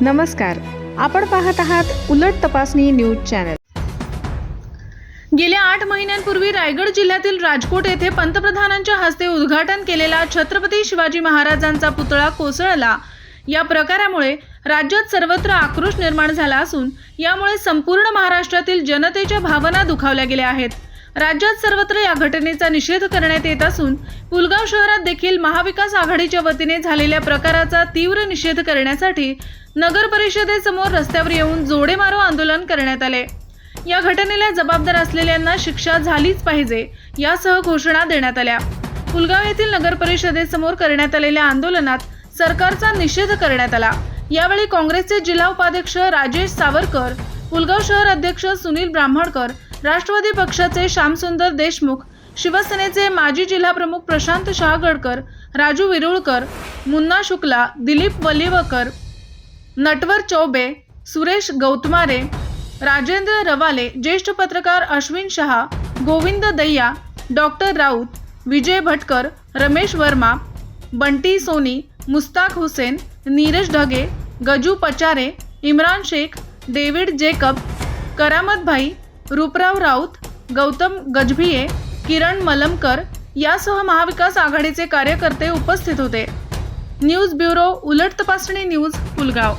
नमस्कार. आपण पाहत आहात उलट तपासणी न्यूज चॅनल. गेल्या आठ महिन्यांपूर्वी रायगड जिल्ह्यातील राजकोट येथे पंतप्रधानांच्या हस्ते उद्घाटन केलेला छत्रपती शिवाजी महाराजांचा पुतळा कोसळला. या प्रकारामुळे राज्यात सर्वत्र आक्रोश निर्माण झाला असून यामुळे संपूर्ण महाराष्ट्रातील जनतेच्या भावना दुखावल्या गेल्या आहेत. राज्यात सर्वत्र या घटनेचा निषेध करण्यात येत असून पुलगाव शहरात देखील महाविकास आघाडीच्या वतीने झालेल्या प्रकाराचा तीव्र निषेध करण्यासाठी नगर परिषदेसमोर रस्त्यावर येऊन जोडे मारो आंदोलन करण्यात आले. या घटनेला जबाबदार असलेल्यांना शिक्षा झालीच पाहिजे यासह घोषणा देण्यात आल्या. पुलगाव येथील नगर परिषदेसमोर करण्यात आलेल्या आंदोलनात सरकारचा निषेध करण्यात आला. यावेळी काँग्रेसचे जिल्हा उपाध्यक्ष राजेश सावरकर पुलगाव शहर अध्यक्ष सुनील ब्राह्मणकर राष्ट्रवादी पक्षाचे श्यामसुंदर देशमुख शिवसेनेचे माजी जिल्हाप्रमुख प्रशांत शहागडकर राजू विरुळकर मुन्ना शुक्ला दिलीप वलिवकर नटवर चौबे सुरेश गौतमारे राजेंद्र रवाले ज्येष्ठ पत्रकार Ashwin Shah Govind Daiya doctor Raut Vijay Bhatkar Ramesh Verma Bunty Soni Mushtaq Hussain Neeraj Dhage Gaju Pachare Imran Shaikh David Jacob Karamat bhai Rooprao Raut Gautam Gajbhiye किरण मलमकर यासह महाविकास आघाडीचे कार्यकर्ते उपस्थित होते. न्यूज ब्युरो उलट तपासणी न्यूज पुलगाव